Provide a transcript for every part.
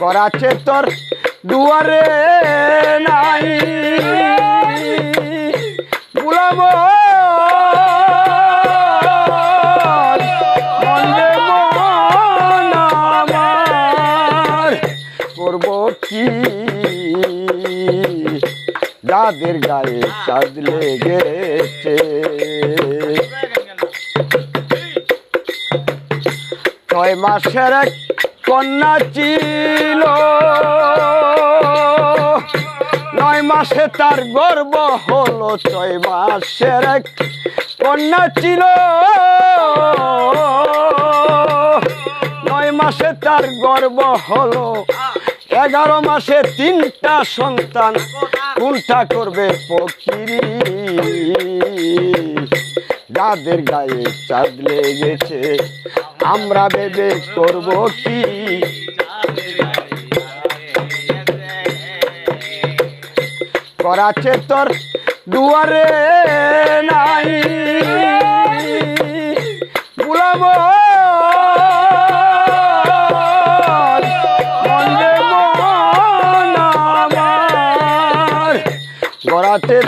করাছে তোর দুয়ারে নাই। বুলাব। কি? গায়ে চাঁদ লেগেছে। ছয় মাসের এক কন্যা ছিল। নয় মাসে তার গর্ব হলো, ছয় মাসের এক কন্যা ছিল। নয় মাসে তার গর্ব হলো, এগারো মাসে তিনটা সন্তান কোনটা করবে ফকিরি। যাদের গায়ে চাঁদ লেগেছে আমরা ভেবে করব কি? করাছে তোর দুয়ারে নাই।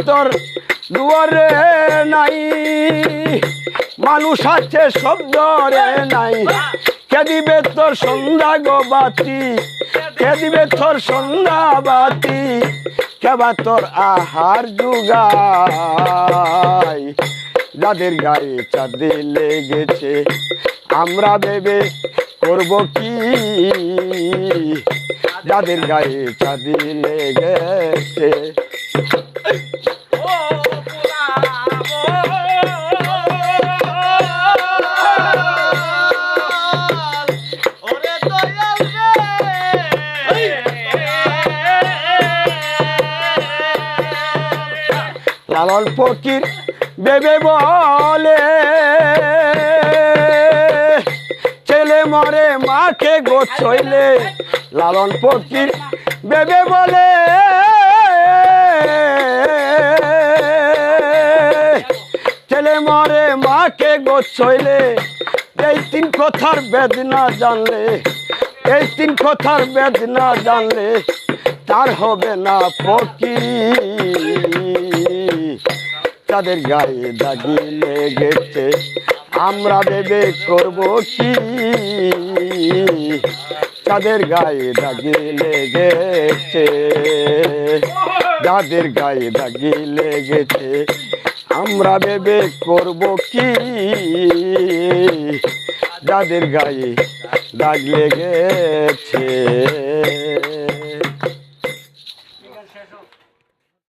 তোর দুয়ারে নাই। মানুষ আছে শব্দরে নাই। কে দিবে তোর সন্ধ্যা গো বাতি? কে দিবে তোর সন্ধ্যা বাতি? কেবা তোর আহার যুগাই যাদের গায়ে চাঁদে লেগেছে, আমরা ভেবে করব কি? যাদের গায়ে চাঁদে লেগেছে লালন ফকির বেবে বলে। ছেলে মরে, মাকে গোছইলে। লালন ফকির বেবে বলে। ছেলে মরে, মাকে গোছইলে। এই তিন কথার বেদনা জানলে, এই তিন কথার বেদনা জানলে, তার হবে না ফকির। তাদের গায়ে দাগি লেগেছে। আমরা ভেবে করব কি? তাদের গায়ে দাগি লেগেছে। যাদের গায়ে দাগি লেগেছে। আমরা ভেবে করব কি? যাদের গায়ে দাগ লেগেছে।